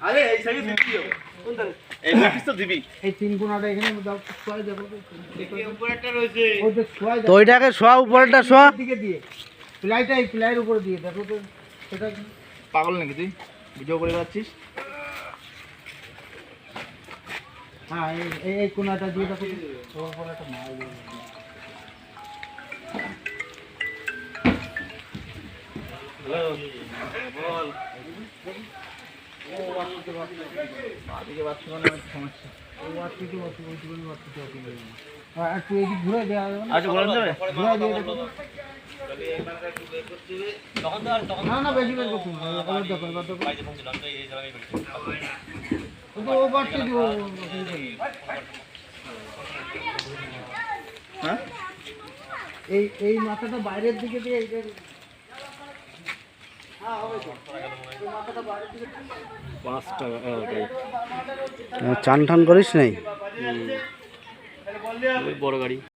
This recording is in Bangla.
আরে এই সাইডে দিবি এই পিস তো দিবি। এই তিন এখানে দাও ছয় দেখো তো। উপরেরটা রয়েছে। ওই যে ছয় তো ওইটাকে শোয়া উপরেরটা শোয়া। দিকে দিয়ে। প্লাইটা এই প্লাইয়ের উপরে দিয়ে দেখো তো। সেটা পাগল নাকি তুই? ভিডিও করে যাচ্ছিস হ্যাঁ এই- এই দিয়ে দেখো মাল দিয়ে। বল। এই এই মাথাটা বাইরের দিকে দিয়ে এইটা হ্যাঁ হবে তো এই মাথাটা বাইরের দিকে পাঁচ টাকা ওটাই চান টান করিস নাই? বড় গাড়ি।